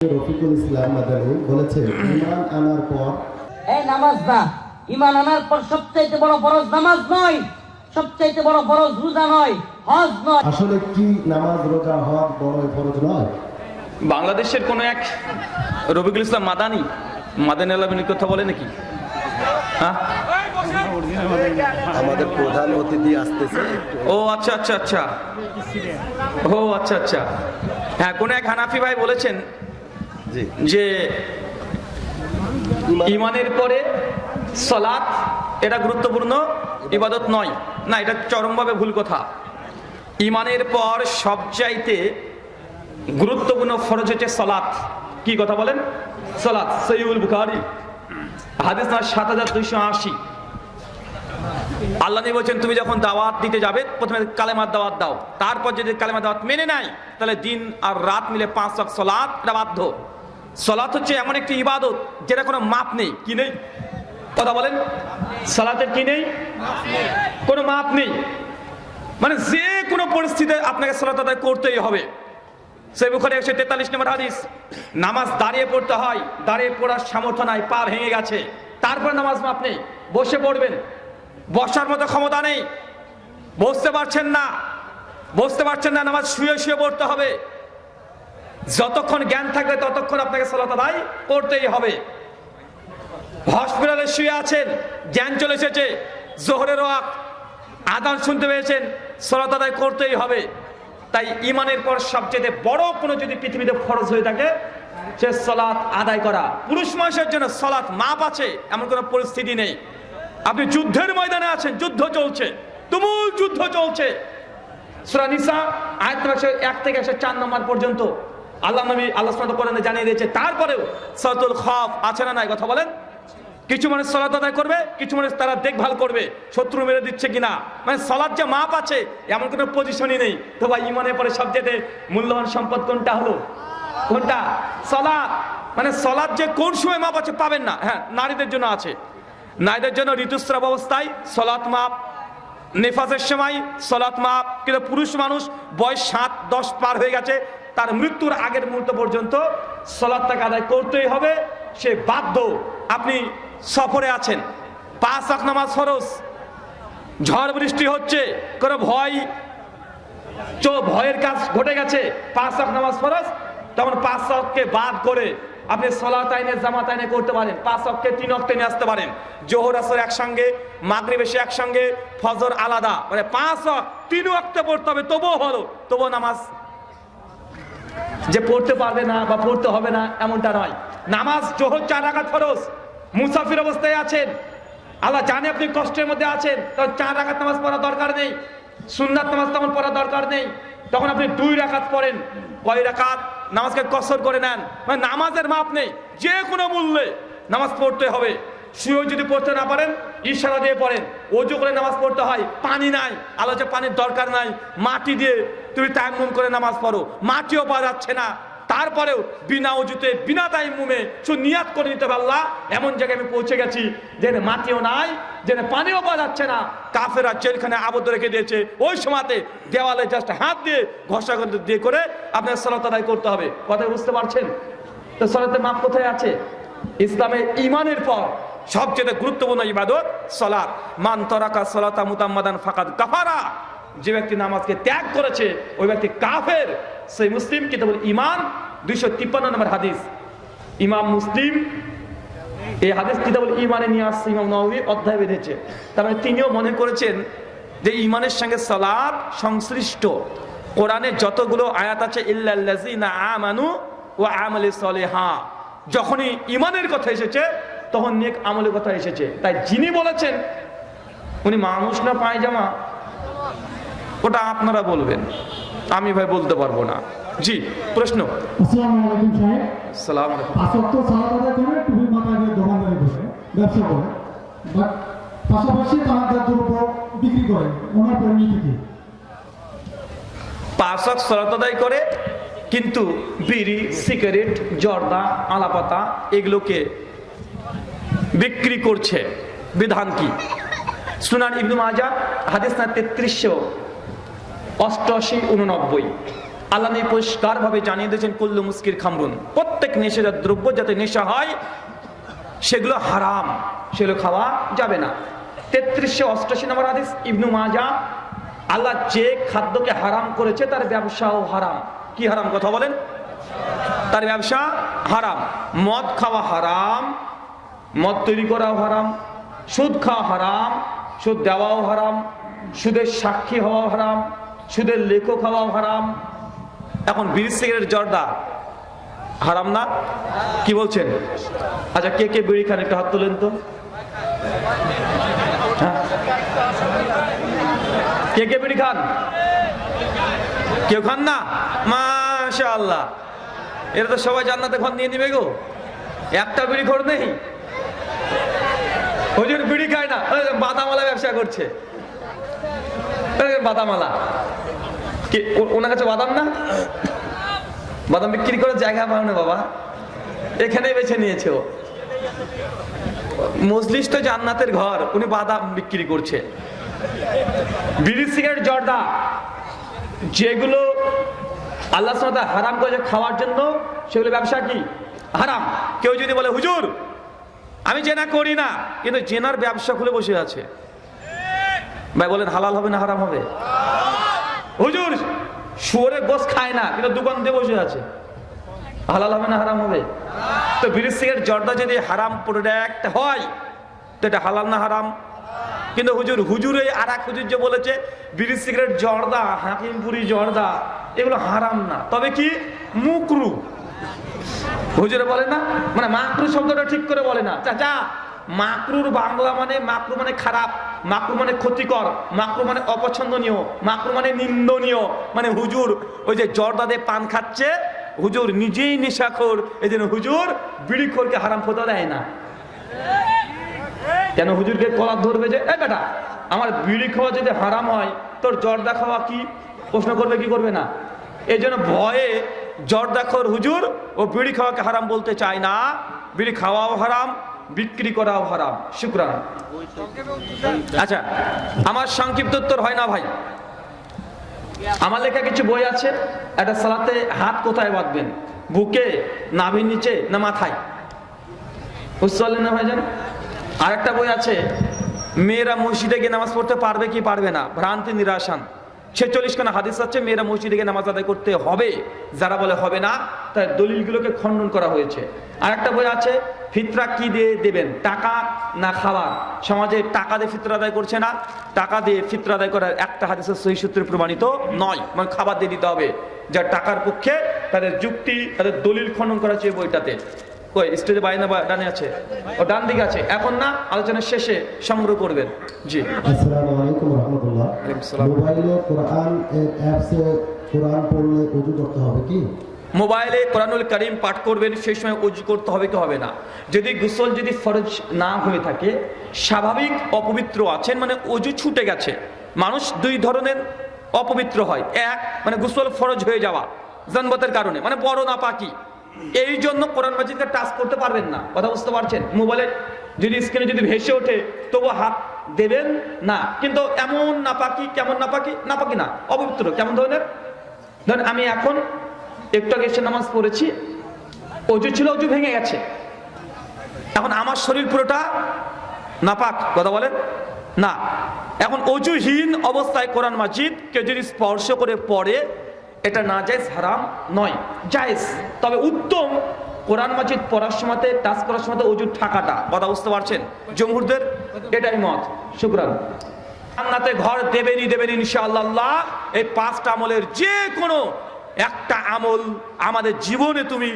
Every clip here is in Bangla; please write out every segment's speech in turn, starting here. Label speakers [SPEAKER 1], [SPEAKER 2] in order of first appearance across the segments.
[SPEAKER 1] রফিকুল ইসলাম মাদানী বলেছে ইমান আনার পর
[SPEAKER 2] এই নামাজ না। ইমান আনার পর সবচাইতে বড় ফরজ নামাজ নয়। সবচাইতে বড় ফরজ রোজা নয় হজ নয়।
[SPEAKER 1] আসলে কি নামাজ রোজা হওয়া বড় ফরজ নয়?
[SPEAKER 3] বাংলাদেশের কোন এক রবিকুল ইসলাম মাদানি মাদানী আল্লাহ কথা বলে নাকি? হ্যাঁ?
[SPEAKER 1] আমাদের প্রধান অতিথি আসতেছে
[SPEAKER 3] ও আচ্ছা আচ্ছা আচ্ছা। ও আচ্ছা আচ্ছা। হ্যাঁ কোন এক হানাফি ভাই বলেছেন যে ইমানের পরে সলাৎ এটা গুরুত্বপূর্ণ, ইবাদত নয়। না, এটা চরমভাবে ভুল কথা। ইমানের পর সবচাইতে গুরুত্বপূর্ণ ফরজ হচ্ছে সলাৎ কি কথা বলেন? সলাৎ সৈউল বুখারি। হাদিস না সাত হাজার দুইশো আশি। আল্লাহ বলছেন, তুমি যখন দাওয়াত দিতে যাবে, প্রথমে কালেমার দাওয়াত দাও। তারপর যদি কালেমার দাওয়াত মেনে নাই তাহলে দিন আর রাত মিলে পাঁচ সলাৎ এটা বাধ্য। সলাৎ হচ্ছে এমন একটি ইবাদত যেটা কোনো মাপ নেই। কি নেই? কথা বলেন। সলাতের কি নেই? কোনো মাপ নেই। মানে যে কোনো পরিস্থিতিতে আপনাকে সলাত আদায় করতেই হবে। সেই বুখারে একশো তেতাল্লিশ নম্বর হাদিস, নামাজ দাঁড়িয়ে পড়তে হয়, দাঁড়িয়ে পড়ার সামর্থ্য নাই, পা ভেঙে গেছে। তারপর নামাজ মাপ নেই। বসে পড়বেন। বসার মতো ক্ষমতা নেই। বসতে পারছেন না। বসতে পারছেন না, নামাজ শুয়ে শুয়ে পড়তে হবে। যতক্ষণ জ্ঞান থাকবে ততক্ষণ আপনাকে সালাত আদায় করতেই হবে। হসপিটালে শুয়ে আছেন, জ্ঞান চলে এসেছে, জোহরের ওয়াক আদান শুনতে পেয়েছেন, সলাত আদায় করতেই হবে। তাই ইমানের পর সবচেয়ে বড় কোনো যদি পৃথিবীতে ফরজ হয়ে থাকে, সে সলাৎ আদায় করা। পুরুষ মানুষের জন্য সলাৎ মাপ আছে, এমন কোনো পরিস্থিতি নেই। আপনি যুদ্ধের ময়দানে আছেন, যুদ্ধ চলছে, তুমুল যুদ্ধ চলছে। সুরা নিসা, আয়াত এক থেকে একশো চার নম্বর পর্যন্ত। আল্লাহ নবী আল্লাহ সুবহানাহু ওয়া জানিয়ে দিয়েছে, তারপরেও সালাতুল খফ আছে না নাই? কথা বলেন। কিছু মানুষ সলাত আদায় করবে, কিছু মানুষ তারা দেখভাল করবে, শত্রু মেরে দিচ্ছে কিনা? মানে সলাদ যে মাপ আছে, এমন কোনো পজিশনই নেই। তো ভাই, ইমানের পরে সবচেয়ে মূল্যবান সম্পদ কোনটা হলো? কোনটা? সলাদ মানে সলাদ যে কোন সময় মাপ আছে পাবেন না। হ্যাঁ নারীদের জন্য আছে। নারীদের জন্য ঋতুস্রাব অবস্থায় সলাৎ মাপ নেফাজের সময় সলাৎ মাপ। কিন্তু পুরুষ মানুষ বয়স সাত, দশ পার হয়ে গেছে তার মৃত্যুর আগের মুহূর্ত পর্যন্ত সলাৎটাকে আদায় করতেই হবে। সে বাধ্য আপনি সফরে আছেন। পাঁচ আক নামাজ ফরজ। ঝড় বৃষ্টি হচ্ছে, কোনো ভয়, চো ভয়ের কাজ ঘটে গেছে, পাঁচ আক নামাজ ফরজ। তখন পাঁচ অককে বাদ করে আপনি সলাত আইনে, জামাত আইনে করতে পারেন। পাঁচ অককে তিন অক্টে নিয়ে আসতে পারেন। জোহর, আসর একসঙ্গে, মাগরিব একসঙ্গে, ফজর আলাদা। মানে পাঁচ অক তিন অক্টে পড়তে হবে, তবুও হলো, তবুও নামাজ যে পড়তে পারবে না বা পড়তে হবে না এমনটা নয়। নামাজ, জোহর, চার রাখাত ফরজ। মুসাফির অবস্থায় আছেন। আল্লাহ জানে আপনি কষ্টের মধ্যে আছেন। তখন চার রাখাত নামাজ পড়া দরকার নেই। সুন্নাত নামাজ তেমন পড়া দরকার নেই। তখন আপনি দুই রাখাত পড়েন। কয় রাখাত নামাজকে কসর করে নেন। মানে নামাজের মাপ নেই। যে কোনো মূল্যে নামাজ পড়তে হবে। শুয়েও যদি পড়তে না পারেন, ইশারা দিয়ে পড়েন। অজু করে নামাজ পড়তে হয়। পানি নাই। আলোচনা পানির দরকার নাই। মাটি দিয়ে তুমি টাইম করে নামাজ পড়ো, মাটিও পাওয়া যাচ্ছে না। তারপরেও বিনা অজুতে, বিনা তাইমুমে শুধু নিয়াত করে নিতে পারলা এমন জায়গায় আমি পৌঁছে গেছি যেখানে মাটিও নাই, যেখানে পানিও পাওয়া যাচ্ছে না। কাফেরা জেলখানে আবদ্ধ রেখে দিয়েছে। ওই সময়তে দেওয়ালে জাস্ট হাত দিয়ে ঘষা দিয়ে করে আপনার সালাত আদায় করতে হবে। কথা বুঝতে পারছেন? তো সালাতে মাপ কোথায় আছে? ইসলামের ইমানের পর সবচেয়ে গুরুত্বপূর্ণ ইবাদত সলাৎ মান তরাকা সলাতা মুতাম্মাদান ফাকাদ কাফারা। যে ব্যক্তি নামাজকে ত্যাগ করেছে, ওই ব্যক্তি কাফের। সেই মুসলিম কিতাবুল ইমান দুইশো তিপ্পান্ন নম্বর হাদিস। ইমাম মুসলিম এই হাদিস কিতাবুল ইমানে নিয়ে আসছে, ইমাম নবী অধ্যায় বেঁধেছে। তার মানে তিনিও মনে করেছেন যে ইমানের সঙ্গে সালাদ সংশ্লিষ্ট। কোরআনে যতগুলো আয়াত আছে, ইল্লাল্লাযিনা আমানু আমলে সলেহা। যখনই ইমানের কথা এসেছে, তখন নেক আমলের কথা এসেছে। তাই যিনি বলেছেন, উনি মানুষ না পায়জামা? ওটা আপনারা বলবেন। আমি ভাই বলতে পারব না। জি প্রশ্ন।
[SPEAKER 4] পাশাপাশি তারা দ্রব্য বিক্রি করে ওনার পরিণতি কি?
[SPEAKER 3] পাঁচক সলাত করে কিন্তু বিড়ি সিগারেট জর্দা আলাপাতা এগুলোকে বিক্রি করছে। বিধান কি? সুনান ইবনু মাজা হাদিস না তেত্রিশশো অষ্টআশি উননব্বই। আল্লাহ নবী পরিষ্কারভাবে জানিয়ে দিয়েছেন, কুল্লু মুস্কির খামরুন। প্রত্যেক নেশার দ্রব্য যাতে নেশা হয়, সেগুলো হারাম, সেগুলো খাওয়া যাবে না। তেত্রিশশো অষ্টাশি নম্বর হাদিস, ইবনু মাজা, আল্লাহ যে খাদ্যকে হারাম করেছে, তার ব্যবসাও হারাম। কি হারাম কথা বলেন? তার ব্যবসা হারাম। মদ খাওয়া হারাম, মদ তৈরি করাও হারাম, সুদ খাওয়া হারাম, সুদ দেওয়াও হারাম, সুদের সাক্ষী হওয়াও হারাম সুদের লেখক হওয়াও হারাম। এখন বিড়ি সিগারেট জর্দা হারাম না? কি বলছেন? আচ্ছা কে কে বিড়ি খান? একটু হাত তোলেন তো। হ্যাঁ? কে কে বিড়ি খান? কেউ খান না? মাশা আল্লাহ এরা তো সবাই জান্নাতে ঘর নিয়ে নিবে গো। একটা বিড়ি খোর নেই। হুজুর বিড়ি খায় না। বাদামালা ব্যবসা করছে। বাদামালা। কি ওনার কাছে বাদাম না? বাদাম বিক্রি করে জায়গা পাও না বাবা। এখানে বেছে নিয়েছে ও। মজলিস তো জান্নাতের ঘর, উনি বাদাম বিক্রি করছে। বিড়ি, সিগারেট, জর্দা, যেগুলো আল্লাহ সাদা হারাম করে খাওয়ার জন্য, সেগুলো ব্যবসা কি? হারাম। কেউ যদি বলে, হুজুর, আমি জেনা করি না। কিন্তু জেনার ব্যবসা খুলে বসে আছে। ভাই বলেন, হালাল হবে না হারাম হবে? শুয়োরে গোস খায় না, কিন্তু দোকান দিয়ে বসে আছে। হালাল হবে না হারাম হবে? তো বিড়ি সিগারেট জর্দা যদি হারাম প্রোডাক্ট হয়, তো এটা হালাল না হারাম? কিন্তু হুজুর, হুজুরে আর এক হুজুর যে বলেছে বিড়ি সিগারেট জর্দা হাকিমপুরি জর্দা, এগুলো হারাম না। তবে কি? মুকরু। হুজুরে বলে না? মানে মাকরু শব্দটা ঠিক করে বলে না। চাচা, মাকরুর বাংলা মানে মাকরু মানে খারাপ। মাকরু মানে ক্ষতিকর মাকরু মানে অপছন্দনীয় মাকরু মানে নিন্দনীয়। মানে হুজুর, ওই যে জর্দাদে পান খাচ্ছে, হুজুর নিজেই নেশাখোর এই জন্য হুজুর বিড়িখোরকে হারাম ফোতা দেয় না। কেন হুজুরকে কলার ধরবে যে, এ বেটা, আমার বিড়ি খাওয়া যদি হারাম হয়, তোর জর্দা খাওয়া কি? প্রশ্ন করবে কি করবে না? এই জন্য ভয়ে জর্দাখর হুজুর ও বিড়ি খাওয়াকে হারাম বলতে চায় না। বিড়ি খাওয়াও হারাম বিক্রি করাও হারাম। শুক্রান। আচ্ছা আমার সংক্ষিপ্ত উত্তর হয় না ভাই। আমার লেখা কিছু বই আছে, একটা সালাতে হাত কোথায় বাঁধবেন? বুকে, নাভির নিচে, না মাথায়? বুঝতে পারলেন না ভাইজান? আর একটা বই আছে, মেয়েরা মসজিদে গিয়ে নামাজ পড়তে পারবে কি পারবে না? ভ্রান্তি নিরাসান ছেচল্লিশ খানা হাদিস আছে, মেয়েরা মসজিদে গিয়ে নামাজ আদায় করতে হবে। যারা বলে হবে না তার দলিলগুলোকে খণ্ডন করা হয়েছে। আর একটা বই আছে, ফিতরা কি দিয়ে দেবেন? টাকা না খাবার সমাজে টাকা দিয়ে ফিতরা আদায় করছে না। টাকা দিয়ে ফিতরা আদায় করার একটা হাদিসের সহি সূত্রে প্রমাণিত নয়। মানে খাবার দিয়ে দিতে হবে। যার টাকার পক্ষে তাদের যুক্তি, তাদের দলিল খণ্ডন করা এই বইটাতে। কই, স্টেজে বাইরে বা ডানে আছে? ও ডান দিকে আছে। এখন না, আলোচনার শেষে সংগ্রহ করবেন। জি।
[SPEAKER 1] আসসালামু আলাইকুম। মোবাইলে কোরআন এর অ্যাপসে কোরআন পড়লে উজু করতে হবে কি?
[SPEAKER 3] মোবাইলে কোরআনুল করিম পাঠ করবেন সেই সময় উজু করতে হবে কি হবে না? যদি গোসল যদি ফরজ না হয়ে থাকে স্বাভাবিক অপবিত্র আছেন মানে অজু ছুটে গেছে। মানুষ দুই ধরনের অপবিত্র হয়। এক মানে গোসল ফরজ হয়ে যাওয়া জন্মতের কারণে মানে বড় না পাকি এই জন্য কোরআন মাজিদকে টাচ করতে পারবেন না। কথা বুঝতে পারছেন? মোবাইলে যদি স্ক্রিনে যদি ভেসে ওঠে তবু হাত দেবেন না। কিন্তু এমন নাপাকি, কেমন নাপাকি? নাপাকি না, অপবিত্র, কেমন ধরনের? ধরেন আমি এখন একটু আগে এসে নামাজ পড়েছি, অজু ছিল, অজু ভেঙে গেছে। এখন আমার শরীর পুরোটা নাপাক, কথা বলেন? না। এখন অজুহীন অবস্থায় কোরআন মাজিদ, কেউ যদি স্পর্শ করে পড়ে, এটা না জায়েজ, হারাম নয়। জায়েজ, তবে উত্তম কোরআন মাজিদ পড়ার সময়তে টাচ করার সময় অজু থাকাটা কথা বুঝতে পারছেন? জমহুরদের এটাই মত। শুক্রান। জান্নাতে ঘর দেবেনই দেবেন ইনশাআল্লাহ। এই পাঁচটা আমলের যে কোনো একটা আমল আমাদের জীবনে তুমি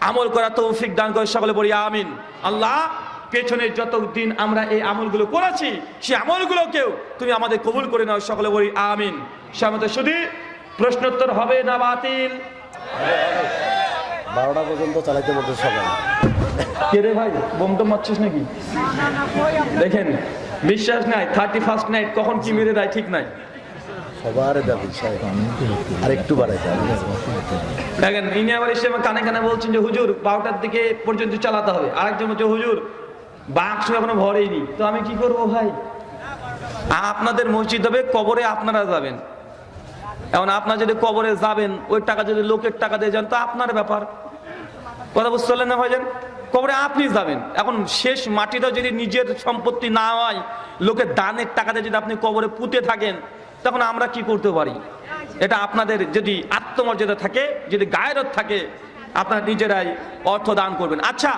[SPEAKER 3] আমল করা তৌফিক দান করে সকলে বলি, আমিন। আল্লাহ, পেছনে যত দিন আমরা এই আমলগুলো করেছি সেই আমলগুলোকেও তুমি আমাদের কবুল করে নাও, সকলে বলি, আমিন। সে আমাদের শুধু প্রশ্নোত্তর হবে না বাতিল।
[SPEAKER 5] বারোটা পর্যন্ত চালাইতে বলতে সবাই।
[SPEAKER 3] কে রে ভাই বোম তো মারছিস নাকি? দেখেন বিশ্বাস নাই থার্টি ফার্স্ট নাইট কখন কি মেরে দেয় ঠিক নাই।
[SPEAKER 5] সবার দাবি আর একটু
[SPEAKER 3] দেখেন ইনি আবার এসে কানে কানে বলছেন যে হুজুর বারোটার দিকে পর্যন্ত চালাতে হবে। আরেকজন বলছে হুজুর বাক্স এখনও তো আমি কি করব ভাই? আপনাদের মসজিদ হবে কবরে আপনারা যাবেন। এখন আপনার যদি কবরে যাবেন ওই টাকা যদি লোকের টাকা দিয়ে যান তো আপনার ব্যাপার। কথা বুঝতে পারলেন না ভাইজান? কবরে আপনি যাবেন। এখন শেষ মাটিটা যদি নিজের সম্পত্তি না হয়, লোকের দানের টাকাতে যদি আপনি কবরে পুঁতে থাকেন, তখন আমরা কি করতে পারি? এটা আপনাদের যদি আত্মমর্যাদা থাকে, যদি গায়রত থাকে, আপনার নিজেরাই অর্থ দান করবেন। আচ্ছা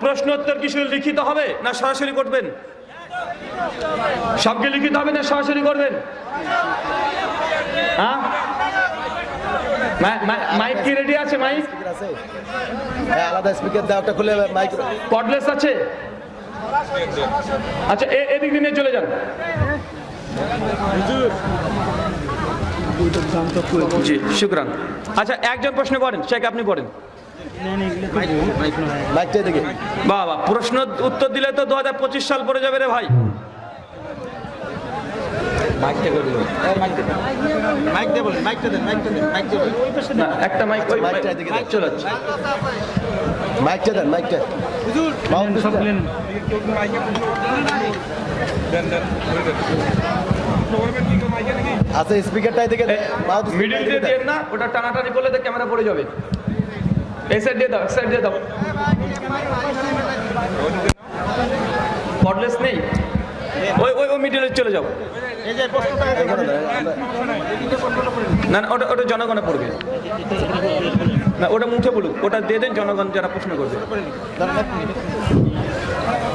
[SPEAKER 3] প্রশ্ন উত্তর কি শুধু লিখিত হবে না সরাসরি করবেন? সবকে লিখিত হবে না সরাসরি করবেন? হ্যাঁ? মাইক কি রেডি আছে মাইক?
[SPEAKER 5] আছে হ্যাঁ আলাদা স্পিকার দাও ওটা খুলে মাইক
[SPEAKER 3] কর্ডলেস আছে? আচ্ছা এ- এদিক দিয়ে নিয়ে চলে যান। জি শুক্রান। আচ্ছা একজন প্রশ্ন করেন শেখ আপনি করেন। বাবা প্রশ্ন উত্তর দিলে তো দু হাজার পঁচিশ সাল পরে যাবে রে ভাই। না, একটা মাইক ওই
[SPEAKER 5] মাইকটা এদিকে দেন।
[SPEAKER 3] চলে যাচ্ছে
[SPEAKER 5] মাইকটা দেন মাইকটা। মাউথপিসটা। আচ্ছা স্পিকারটা এদিকে মাউথ
[SPEAKER 3] মিডিল দিয়ে না ওটা টানাটানি করলে তো ক্যামেরা পড়ে যাবে। এই সাইড দিয়ে দাও এক সাইড দিয়ে দাও। কর্ডলেস নেই? ওই ওই ওই মিডিলে চলে যাও। না ওটা ওটা জনগণে পড়বে। না ওটা মুখে বলুক ওটা দিয়ে দেন জনগণ যারা প্রশ্ন করবে।